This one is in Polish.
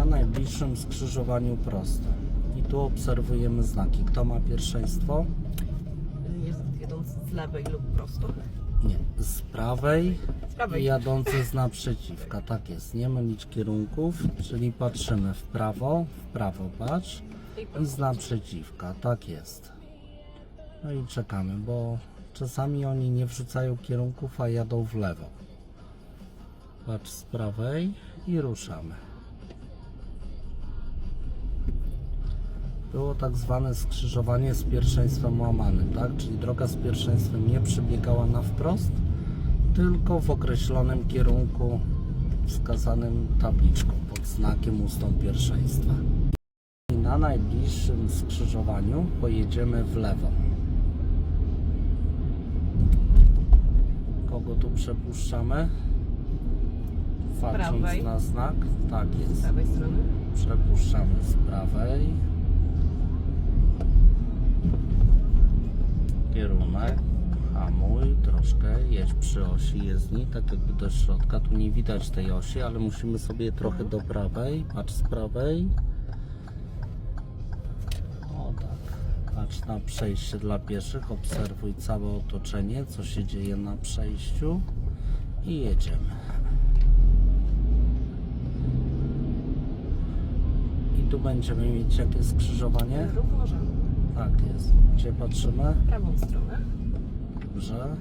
na najbliższym skrzyżowaniu prosto. I tu obserwujemy znaki. Kto ma pierwszeństwo? Jest jedąc z lewej lub prosto. Nie, z prawej Z prawej. i jadący z naprzeciwka. Tak jest, nie mylić kierunków, czyli patrzymy w prawo, w prawo patrz i z naprzeciwka. Tak jest. No i czekamy, bo czasami oni nie wrzucają kierunków, a jadą w lewo. Patrz z prawej i ruszamy. Było tak zwane skrzyżowanie z pierwszeństwem łamanym, tak? Czyli droga z pierwszeństwem nie przebiegała na wprost, tylko w określonym kierunku wskazanym tabliczką pod znakiem ustąp pierwszeństwa. I na najbliższym skrzyżowaniu pojedziemy w lewo. Kogo tu przepuszczamy? Patrząc prawej. na znak, tak Z jest. prawej strony. Przepuszczamy z prawej. Kierunek. Hamuj troszkę, jedź przy osi jezdni, tak jakby do środka. Tu nie widać tej osi, ale musimy sobie trochę do prawej. Patrz z prawej. O tak. Patrz na przejście dla pieszych. Obserwuj całe otoczenie, co się dzieje na przejściu. I jedziemy. I tu będziemy mieć jakie skrzyżowanie? Równorzędny. Tak jest. Gdzie patrzymy? Prawą stronę. Dobrze.